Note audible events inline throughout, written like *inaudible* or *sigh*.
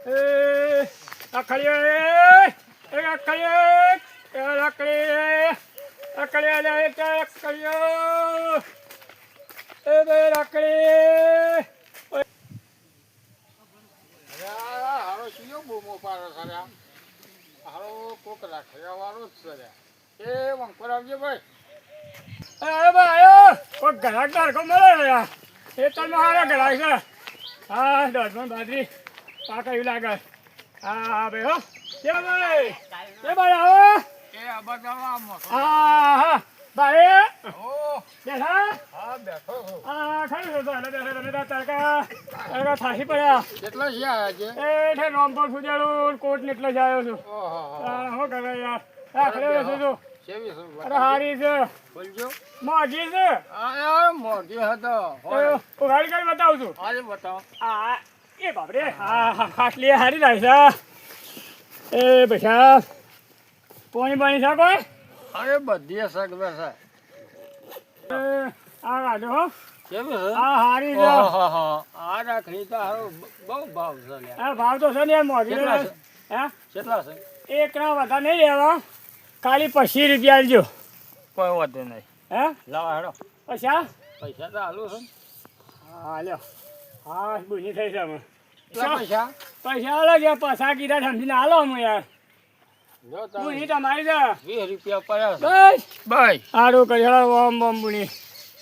એ અખળીએ એ અખળીએ એ રખડી અખળીએ લે કે અખળીઓ એ બે રખડી હારો કયો બૂમો પાડો ખરા હારો કોક રાખવા વાળો જ લ્યા. એ વંકોર આવજો ભાઈ. અરે ભાઈ કોઈ ઘરાક ડાળખો મળે યાર. એ તો મારા ઘરાક છે. હા દસમણ બાજરી. પાક એવું લાગે. હા બે હો. કે ભાઈ? કે ભાઈ આવો? કે બધા મોસો હા હા. ભાઈ ઓ. બેઠા? હા બેઠો આ ખરું છે. તો એટલે બેઠા તમે તો તડકા તડકા થાકી પડ્યા. કેટલો છે છે એ છે રોમપર સુજાડું કોટ ને એટલે જ આવ્યો છું. ઓહો હા કરે યાર? હા ખરે છું. અરે હારી છે. બોલજો. છે. આ યાર હતો ઉઘાડી કરી બતાવું છું. આજે બતાવો. આ એ બાપરે હા હા ખાટલી હારી છે એ બેઠા પોણી પાણી છે કોઈ અરે બધી સગવે છે. આ કાઢો હો. છે? આ હારી છે. આ રાખડી તો હારો બહુ ભાવ છે આ ભાવ તો છે ને છે? હે? કેટલા છે? એક ના વધારે નહીં લેવા. ખાલી પચીસ રૂપિયા આલજો કોઈ વધુ નહીં. હે? લાવા હેડો. પૈસા? પૈસા તો હાલું છે. હા બુજી હા બુની થઈ છે પૈસા? પૈસા? અલગ યાર પૈસા કીધા સમજીને હાલો હું યાર. જો બુની તમારી છે વીસ રૂપિયા પડ્યા છે. બસ. બાય સારું કરી ઓમ બોમ બુની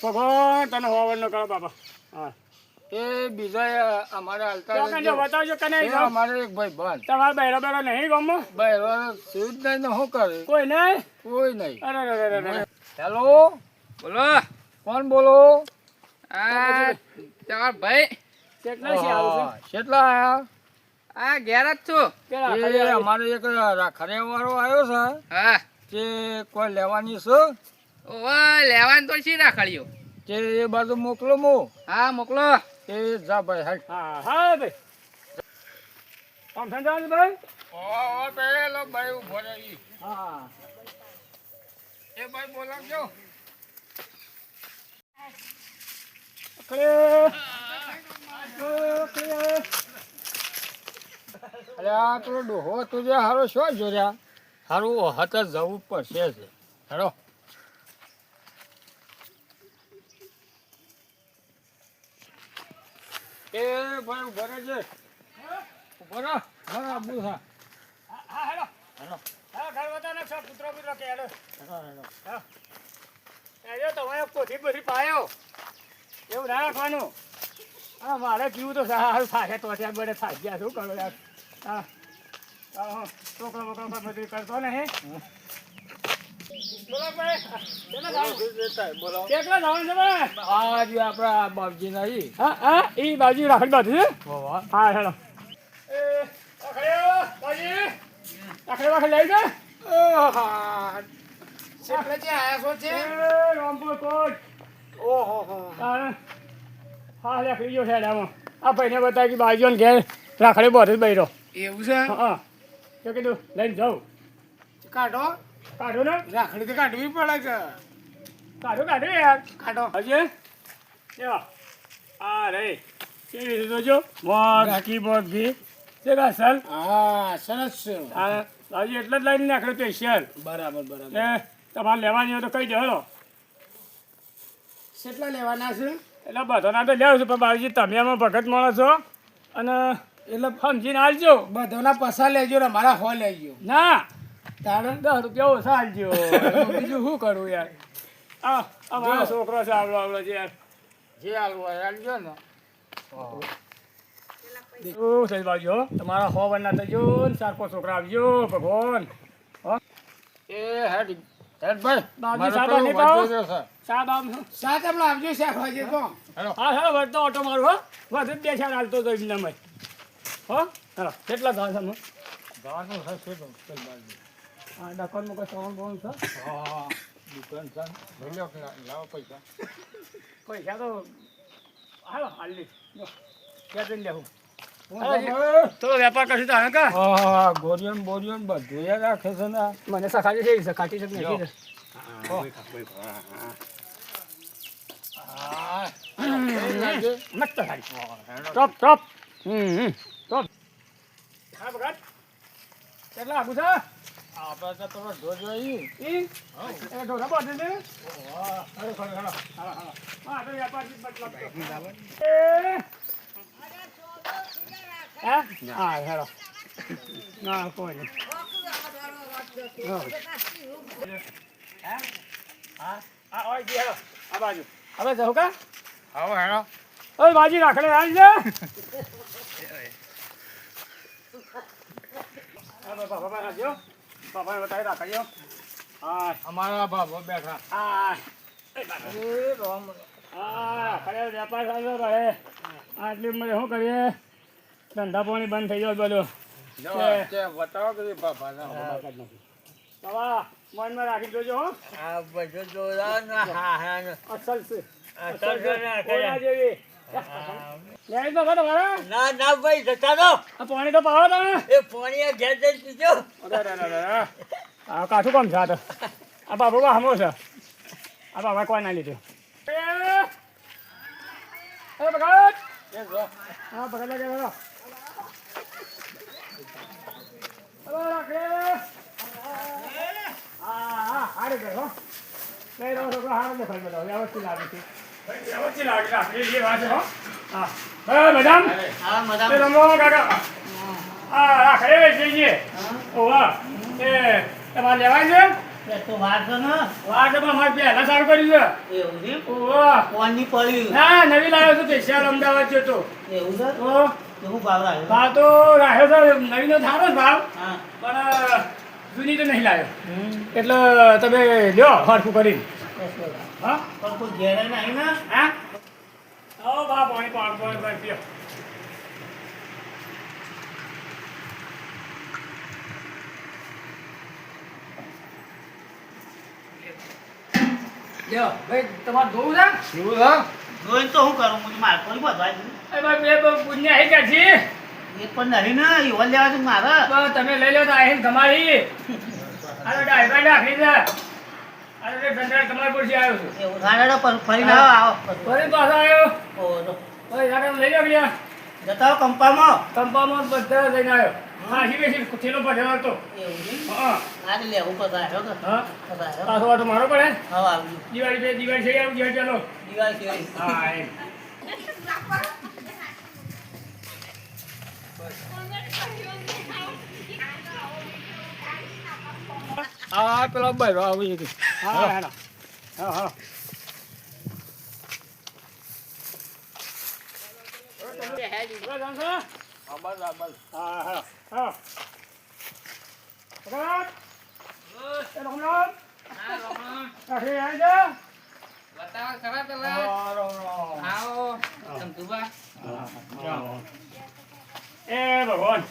ભગવાન તને નો કરો બાપા. હા. એ બીજા અમારે હાલતા બતાવજો કને અમારે એક ભાઈ બંધ. તમારા બહેરો બહેરો નહીં ગમો? જ નહીં શું કરે? કોઈ નહીં? કોઈ નહીં. અરે અરે અરે અરે. હેલો? બોલો. કોણ બોલો? આ તમાર ભાઈ કેટલા છે ઓહો, કેટલા આયા? આ ઘેર જ છું. છે એ આવી? એક રાખડિયા વાળો આવ્યો છે. હા. તે કોઈ લેવાની છે? ઓવા લેવાની તો છે રાખડીઓ તે એ બાજુ મોકલો મો. હા મોકલો. એ જા ભાઈ હાલ. હા હા ભાઈ. આમ સમજાવજો ભાઈ? ઓહો પેલો ભાઈ ઊભો રહી હા. એ ભાઈ બોલાવજો. અકળે અરે આ પેલો ડોહો તુજે હારો શું જોર્યા? હારું હત જવું પડશે જ. હેડો. એ ભાઈ ઊભો રહેજે ઊભો રહો. હા આબુ હા હા હા ઘર છો પુત્ર પુત્ર કે હેડો. હેડો એ પોથી પાયો. એવું ના રાખવાનું. હા મારે પીવું તો સારું થાય તો ત્યાં બધે થાય ગયા શું કરો યાર? હા છોકરો બોકરો પર બધું કરતો ને બાજુ રાખડી બાજુ હા હેલો. રાખડી વાખડી લઈ જા. કેટલે જે આયા છો છે? એ રામપુર કોટ. ઓહો હો ફરી ગયો છે આમાં. આ ભાઈને બતાવી કે બાજુ ઘેર રાખડે બધે બૈરો. એવું છે? હા તો કીધું લઈને જાઉં. કાઢો. કાઢો ને? રાખડી તો કાઢવી પડે છે. કાઢો કાઢો યાર. કાઢો. હજી. આ રે. કેવી રીતે જોજો? મોઘી મોઘી છે કા સર હા સરસ છે. હા હજી એટલે જ લઈને નાખડે સ્પેશિયલ બરાબર બરાબર. તમારે લેવાની હોય તો કહી દો કેટલા લેવાના છે? એટલે બધાના તો લેવું છું પણ બાબુજી તમે એમાં ભગત માણસ છો. અને એટલે સમજીને આવજો બધાના પૈસા લેજો ને મારા હો લેજો. ના. તારે? દસ રૂપિયા ઓછા આવજો *laughs* બીજું શું કરું યાર? આ આ છોકરો છે આવડો આવડો છે યાર. જે હોય હાલજો ને. થઈ બાજુ તમારા હો વરના થજો ને ચાર પાંચ છોકરા આવજો ભગવાન. એ હેડ. હેડ ભાઈ બાપજી મારો સાહેબ આને છે. સાહેબ. આમ સાત હમણાં આવજો શાક વાગે તો. હા હા વધતો ઓટો મારો હો. વધુ બે ચાર હાલતો તો એમને મેં હો હાલો કેટલા છે આમાં? જવાનું છે શું બાજુ. હા દુકાનમાં કોઈ સામાન બોન છે. હા, દુકાન છે. લઈ લો લાવો પૈસા. પૈસા તો હાલો હાલ લે. ક્યાં જઈને લેવું તો વેપાર કરશું તો હવે કા? હા ગોરિયન બોરિયન બધું યાર રાખે છે ને. મને સખાતી છે સખાટી છે નથી. મસ્ત સારી ટોપ ટોપ. હમ હમ. ટોપ. કેટલા આગું છે? આપણે તો. ઈ. એ. હા, હા. હા, મતલબ એ. હે? હા, હેળો. ના, કોઈ નહીં. હવે જાઉં કા? આવો હેડો. ઓય, બાજી રાખડે આવી છે. અમારા બાબો બેઠા હા. વેપાર સારો રહે. આટલી ઉંમરે શું કરીએ ધંધા પાણી બંધ થઈ ગયો બધું જો કે- તે બતાવો કે બાપાને બાબા મનમાં રાખી દેજો હો. આ બધું જોયા હા હા અસલ છે. અસલ છે. ને, કોના જેવી. લેવી તો તમારે ના ના ભાઈ જતા દો આ પાણી તો પાવો તમે. એ પાણી ઘેર જઈ પીજો. અરે, અરે, અરે, અરે. આ કાઠું કામ છે આ તો? આ બાબુ હમો છે. આ બાબા કોઈ ના લીધું. એ એ ભગત હા ભગત લાગે તમારે લેવાય છે તો તો પહેલા સારું કર્યું છે એવું છે ઓવા કોની નવી લાવ્યો છું સ્પેશિયલ અમદાવાદ જતો તો એવું છે તો હું ભાવ લાવ્યો? ભાવ તો રાખ્યો છે નવીનો સારો જ ભાવ. હા. પણ જૂની તો નહીં લાવ્યો. એટલે તમે લ્યો હરખું કરીને. હા? પણ કોઈ ઘેરે નહીં ને? હા? આવો બા પાણી પાણી પાણી પાણી પીઓ. લ્યો. ભાઈ તમારે જોવું છે? શું છે? જોઈને તો હું કરું? હું મારે કોઈ બધવાય ભાઈ બે આવી ગયા છે? એક પણ નહીં ને એવા લેવા છે મારે. તો તમે લઈ લો તો આહીને તો નાખી છે. આ તો ધંધા તમારી આવ્યો છું. એવું થાય ને ફરી ફરીને આવો. ફરી પાછો આવ્યો. તો લઈ લો ગયા જતા કંપામાં. કંપામાં બધા લઈને આવ્યો. હા. પડ્યો હતો. એવું છે? હા. આજે લેવું પધાર્યો કે. હા. પાછો વાટો મારો પડે? હવે આવ્યું દિવાળી બે દિવાળી છે આવું ગયા ચાલો. દિવાળી હા આ પેલો બૈરો આવી ગયો હા હા હા હા હા આબાદ હા હા બતાવો ખરા પેલા હા. આવો ચમચુબા એ ભગવાન.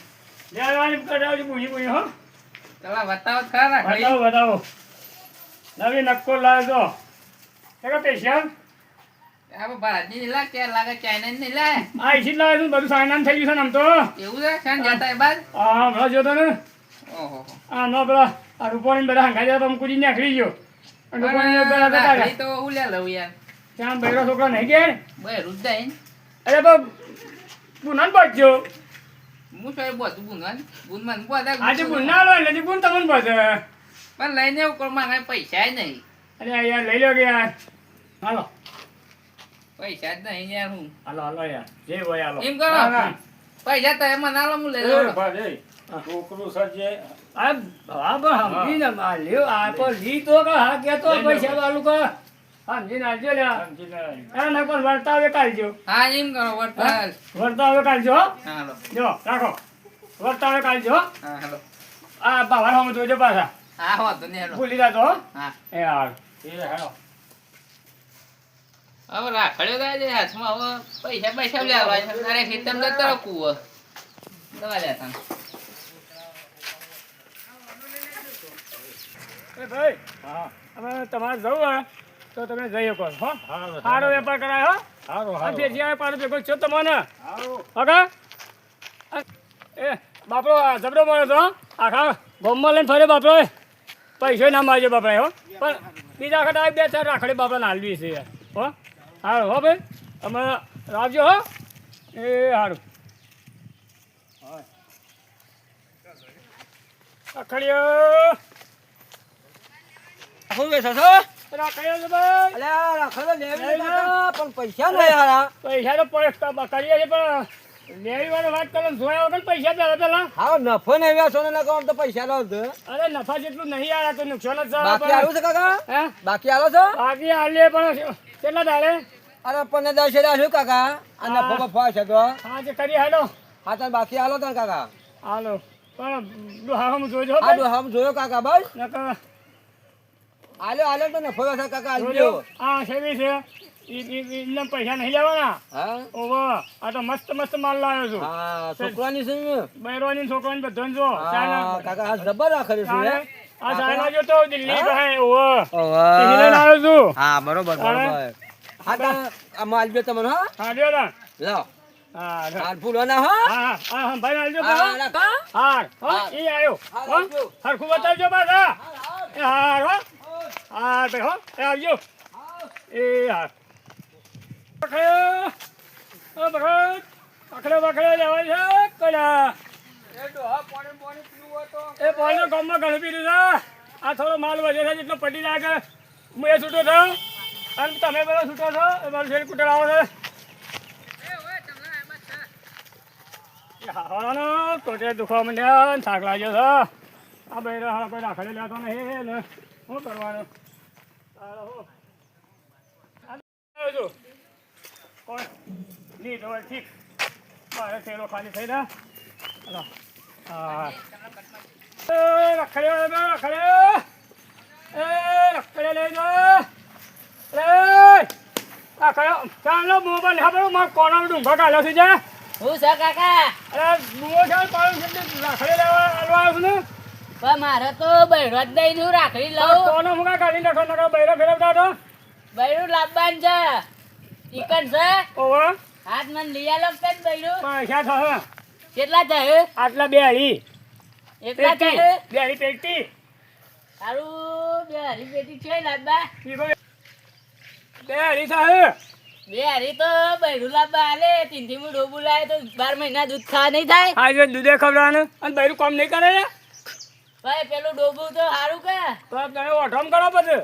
જયવાની કરાવજો પૂછી પૂછી હો. પેલા બતાવો ખરા બતાવો બતાવો. નવી નક્કો લાવજો એ પેશિયલ આ ભારતની નહીં લાગે ક્યાં લાગે ચાઇના નહીં લાગે આ ઇસી લાવે છું બધું સાયનામ થઈ ગયું છે ને આમ તો. એવું છે? શાન જતા એ બાદ? હમણાં જોતો ને. ઓહો. આ નો પેલા આ રૂપોની બધા હંગાઈ જતા તો ને નાખી ગયો. રહ્યા. તો હું લે લઉં યાર. ત્યાં બૈરો છોકરા નહીં ગયા બે રૂદાઈ અરે તો પુનન બચજો હું તો બધું બુનવાન બુનવાન બધા આજે પુન ના લો એટલે પુન તમને બચે પણ લઈને એવું કર મારે પૈસા નહીં. અરે યાર લઈ લો કે યાર. હાલો. પૈસા જ નહીં યાર હું. હાલો હાલો યાર. જે હોય હાલો. એમ કરો. ના, ના. પૈસા તો એમાં ના લો હું લઈ ભાઈ છોકરું સજે આ હા પણ સમજીને આ લ્યો આ લી કે હા કેતો પૈસા વાળું કે. આવજો લ્યા સમજીને હા ના પણ વર્તાવે કાઢજો હા એમ કરો વરસાદ વર્તાવે કાઢજો હો. હાલો. જો રાખો. વર્તાવે કાઢજો હો. હા હાલો. આ બાવા હમ જોજો પાછા. હા વાંધો નહીં હાલો. ભૂલી જાતો હો. હા. એ હાલ. એ હવે રાખડ્યો થાય છે હાથમાં હવે પૈસા પૈસા લેવા છે. તારે ખેતર જતો રહો કૂવો. દવા લેતા ભાઈ હા. હવે તમારે જવું તો તમે જઈ શકો હો? સારો વેપાર કરાય હો? હારું આ હારું ભેજી આવે પાછો ભેગો છો તમને હારું. ઓકે? એ બાપરો જબરો મળ્યો તો આખા ગોમમાં લઈને ફરે બાપડો પૈસો ના મારજો બાપડે હો? પણ બીજા વખત બે ચાર રાખડી બાપડા હાલવી છે યાર હો? સારું હો ભાઈ? અમે રાખજો હો? એ સારું રખડ્યો શું બેસો છો છે પણ પૈસા નહીં હારા. પૈસા તો કરીએ છીએ પણ લેવી વાળો વાત કરો જોયા વગર પૈસા પેલા પેલા. હા નફો ને નકર આમ તો પૈસા લો છો અરે નફા જેટલું નહીં આવ્યા તો નુકસાન જ બાકી જવા આવું છે કાકા? હે? બાકી આલો છો? બાકી હાલીએ પણ કેટલા દાડે અરે પંદર દસ હજાર શું કાકા. આ નફો બફો છે તો. હા જે કરી હાલો. હા તો બાકી આલો તને કાકા. હાલો. પણ ડોહામ જોજો ભાઈ. જોયો કાકા બસ? નકર આલ્યો આલો તો નફો વેચા કાકા આલજો. આ સેવી છે. એમને પૈસા નહીં લેવાના? હા? ઓવો આ તો મસ્ત મસ્ત માલ લાવ્યો છું. હા છોકરાની છે બૈરોની છોકરાની બધાને જો. હા કાકા આ જબર રાખેલું છે હે? આ ચાઇના જો તો દિલ્હી ભાઈ ઓવો ઓવો લઈને છું. હા બરોબર બરોબર. હા? તા આ માલ બે તમને હા. હા લ્યો તા. લાવ હા હા ફૂલો ના હા. હા હા હા ભાઈ આવજો હા હા. હા હો. ઈ આવ્યો હા, હો. સરખું બતાવજો પાછા. હા હાર હો ભાઈ હો એ આવજો. એ પકડ પકડ્યો. પકડ્યો લેવાય છે કલા એ પાણી ગામમાં ઘણું પીધું આ થોડો માલ વધે જેટલો પટી કે હું એ છૂટો અને તમે બધા છૂટો છો, એ મારું શેર કુટર આવો છે. હાવાનો ટોટે દુખવા માંડ્યા થાક લાગ્યો છે. આ બૈરા કોઈ રાખડે લેતો નહીં શું કરવાનું? છું. કોણ લીધો હોય ઠીક. મારે તેલો ખાલી થઈ રહ્યા હાલો. હા. એ રખડ્યો લે, રખડ્યો. એ રખડ્યો લઈ જાઓ. ચાલો મોબાઈલ હા બરો મારો કોનો ડુંગો કાઢ્યો છે જા. હું છે કાકા? અરે બુઓ છે પાડો કેટલી રાખડી લેવા આલવા આવ્યો છું ને. પણ મારે તો બૈરો જ દઈ દઉં રાખડી લઉં. કોનો મુકા કાઢી નાખો નકર બૈરો ફેરવતા તો? બૈરો લાવવાનું છે. ચિકન છે. ઓવો હાથ મન લઈ આલો કે બૈરો? પૈસા થશે. કેટલા થાય આટલા બે હળી એટલા પેટી. થાય બે હળી પેટી. સારું બે હળી પેટી છે લાવવા બે હળી થાય બે હરી તો બૈરું લાવવા આલે તીનથી હું ડોબું લાવે તો બાર મહિના દૂધ ખાવા નહીં થાય. હા દૂધે ખવડાવવાનું. અને બૈરું કામ નહીં કરે ને ભાઈ પેલું ડોબું તો સારું કે? તો તમે ઓઠમ કરો પછી.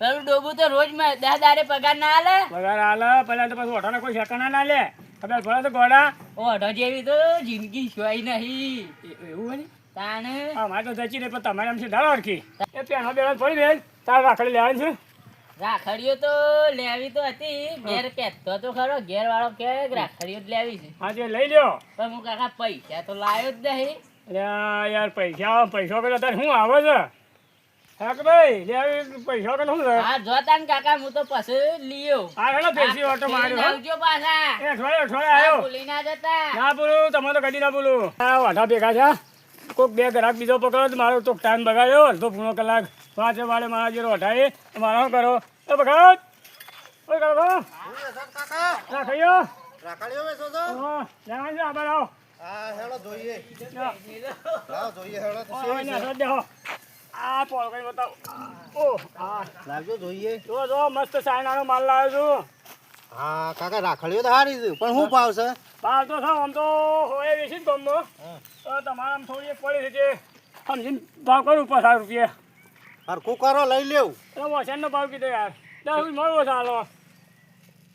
પેલું ડોબું તો રોજમાં દસ દારે પગાર ના આલે? પગાર આલે પેલા તો પછી ઓઠાના કોઈ શેકાના ના લે. ખબર પડે તો ગોડા ઓઠો જેવી તો જિંદગી જોઈ નહીં. એવું હોય ને? તાણે? હા મારે તો જચી રહી પણ તમારે એમ છે ડાળ અડકી એ પેનો બેનો પડી દે તાર રાખડી લેવાની છે? રાખડીઓ તો લેવી તો હતી. ઘેર કેતો તો ખરો ઘેર વાળો કે રાખડીઓ જ લેવી છે. હા તે લઈ લ્યો. પણ હું કાકા પૈસા તો લાવ્યો જ નહીં. અલ્યા યાર પૈસા પૈસા પેલા તારે શું આવે છે? હે કે ભાઈ લે પૈસા કે શું હા જોતા ને કાકા હું તો પછી લીયો આ હેડો પેસી ઓટો માર્યો આવજો પાછા. એ અઠવાડિયે અઠવાડિયે આવ્યો. ભૂલી ના જતા. ના બોલું તમે તો કદી ના બોલું આ વાઢા ભેગા છે કોઈક બે ગ્રાહક બીજો પકડો તો મારો તો ટાઈમ બગાડ્યો. અડધો પૂર્ણ કલાક પાંચે વાળે મારા જેરો હટાવી મારા કરો? એ બગાડ. ઓય કરો તો ના હા આભાર આવો. હા હેડો જોઈએ. લ્યો. જોઈએ હેડો તો આ સેવી છે. આ પોળ કઈ બતાવો. ઓ હા. જોઈએ. જો જો મસ્ત સાયનાનો માલ લાવ્યો છું. હા કાકા રાખડીઓ તો હારી છે પણ શું ભાવ છે? ભાવ તો સાવ આમ તો હોય વેચી જ ગમો તો તમારે આમ થોડી પડી છે સમજીને ભાવ કરું પચાસ રૂપિયા. હરખું કરો લઈ લેવું. તો વસનનો ભાવ કીધો યાર. દસ મળવો ચાલો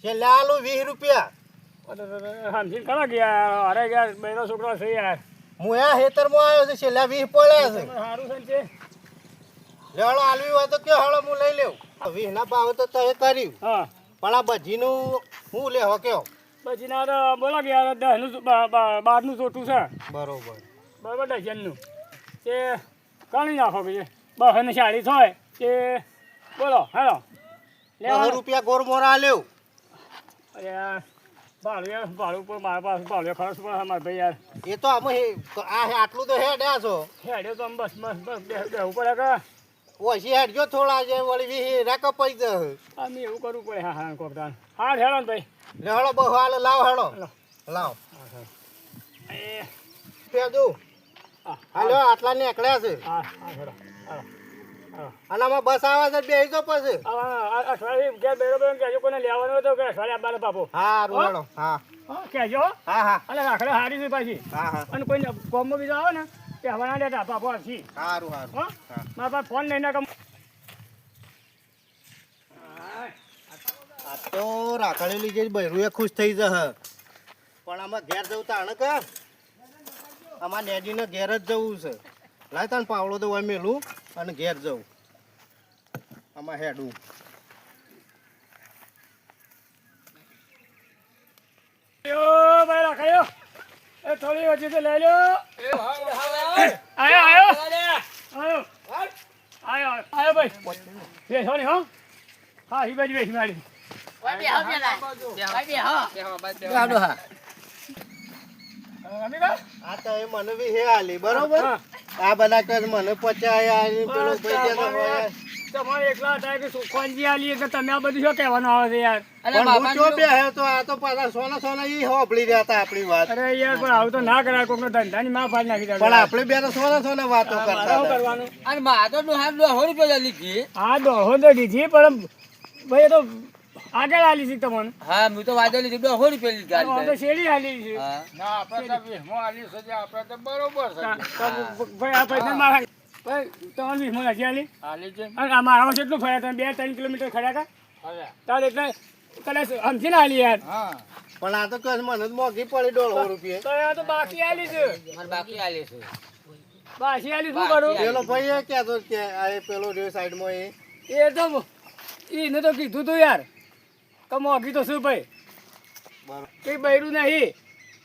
છેલ્લે આલું વીસ રૂપિયા. સમજીને કરો કે યાર અરે યાર બહેનો છોકરો છે યાર. હું આ ખેતરમાં આવ્યો છે છેલ્લા વીસ પડ્યા છે. સારું છે ને લેવડો આલવી હોય તો કે હળો હું લઈ લેવું વીસ ના ભાવ તો તે કર્યું. હા. પણ આ ભજીનું હું લે હો કયો? પછી તો બોલો કે યાર દસનું બારનું ચોટું છે. બરોબર. બરાબર ડઝનનું. તે કાઢી નાખો કે બસો ચાળીસ હોય તે બોલો હેલો. લેવા રૂપિયા ગોર મોરા લેવું અરે યાર પર મારા પાસે ભાડું ખર્ચ પડે મારા ભાઈ યાર. એ તો આમ હે- આ આટલું તો હેડ્યા છો. હેડ્યો તો બસ બસ બસ બેહવું પડે કે ઓછી હેડજો થોડા જે વળી વીસ રાખ પૈ દે આમ એવું કરવું પડે. હા હા કોકદાન હા હેડો ભાઈ. લે લેવડો બહુ હાલ લાવ હેડો. લાવ. એ હા હાલો આટલા નીકળ્યા છે. હા હા હેડો હાલો. અને આમાં બસ આવે છે બેસી જો પછી અઠવાડિયે ઘેર બેરો બેરો કહેજો કોને લેવાનો હતો કે અઠવાડિયે આપવાનો બાપો હા રૂવાડો હા. હા કહેજો હા. હા અને રાખડે હારી છે પાછી. હા હા. અને કોઈ કોમમાં બીજો આવે ને તે હવે લેતા બાપુ આવશી સારું સારું મારા પાસે ફોન લઈને કમ આ તો રાખડી લીધી બૈરું એ ખુશ થઈ જશે. પણ આમાં ઘેર જવું તાણ કે આમાં ડેડીને ઘેર જ જવું છે. લાય તાન પાવડો તો હોય મેલું. અને ઘેર જવું આમાં હેડું. યો ભાઈ રાખાયો. એ થોડી વચ્ચે તો લઈ લો એ હા આયો આયો. આયો. આયો આયો. ભાઈ. બેસો ને હો. હા હી બાજુ બેસી મારી હાડો હા તો એ મને બી હે. આલી બરોબર. આ બધા કર મને પચાયા પેલો ભાઈ કે તમારે એકલા હતા કે સુખવાનજી આલી એટલે તમે આ બધું શું કહેવાનું આવે છે યાર? પણ હું ચો બે હે તો આ તો પાછા સોના સોના ઈ હોભળી રહ્યા હતા આપણી વાત. અરે યાર પણ આવું તો ના કરાય કોઈનો ધંધાની માં ફાડી નાખી દે પણ આપણે બે તો સોના સોના વાતો કરતા કરવાનું? અને મા તો ડોહા ડોહો રૂપિયા લીધી. હા દોહો તો દીધી પણ ભાઈ તો આગળ આલી છે તમને. હા હું તો વાદળ લીધી ડોહો રૂપિયા લીધી આમ તો શેડી આલી છે. હા. ના આપણે તો વીસમો આલી સજા આપણે તો બરોબર છે. ભાઈ આ પૈસા મારા ભાઈ તમારે વીસમાં હજી આલી આલી છે. અને આ મારામાં કેટલું ફર્યા તમે? બે ત્રણ કિલોમીટર ખડ્યા હતા? તાર એટલે કદાચ સમજી ના આલી યાર. હા. પણ આ તો કસ મને મોંઘી પડી દોઢસો રૂપિયા. તો આ તો બાકી આલી છે. મારે બાકી આલી છે. બાકી આલી શું કરું? પેલો ભાઈ એ તો કે આ પેલો પેલો રહ્યો સાઈડમાં એ. એ તો એને તો કીધું તું યાર. કે મોંઘી તો શું ભાઈ? બરોબર. કઈ બૈરું નહીં.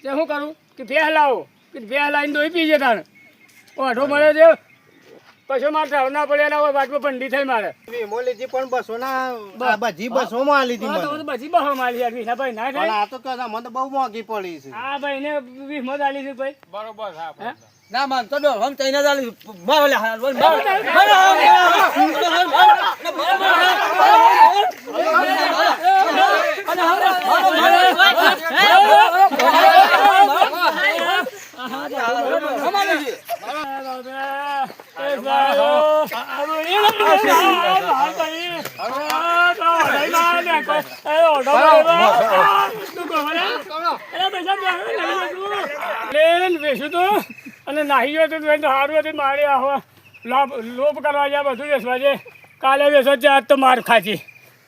તે શું કરું? કે ભેહ હલાવો કે ભેહ હલાવીને દોઈ પી જતા ઓઢો મળે છે. પછી મારે ઢાળ ના પડે એના હોય બાજુ પંડી થઈ મારે. વીમો લીધી પણ બસો ના આ બધી બસો માં આલી હતી મને. બધી બહો મારી યાર વિસા ભાઈ ના થાય. આ તો મને બહુ મોંઘી પડી છે. હા ભાઈ ને વીસમાં આલી છે ભાઈ. બરોબર હા. ના માન તો ડોહો આમ તઈને જ આલી માં ઓલે હાલ બોલમાં અને નાહી ગયો તો સારું હતું મારે આવો લોભ લોભ કરવા જાય બધું વેસવા છે કાલે વેસો છે આજ તો માર ખાચી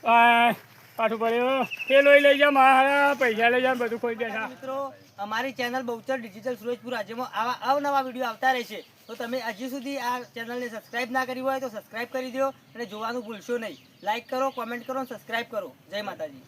પાઠું પાછું પડ્યો. તે લોહી લઈ જા મારા પૈસા લઈ જા બધું ખોઈ દે મિત્રો અમારી ચેનલ બહુચર ડિજિટલ સુરજપુર રાજ્યમાં આવા અવનવા વીડિયો આવતા રહેશે તો તમે હજી સુધી આ ચેનલને સબસ્ક્રાઇબ ના કરી હોય તો સબસ્ક્રાઇબ કરી દો અને જોવાનું ભૂલશો નહીં. લાઇક કરો કોમેન્ટ કરો અને સબસ્ક્રાઇબ કરો. જય માતાજી.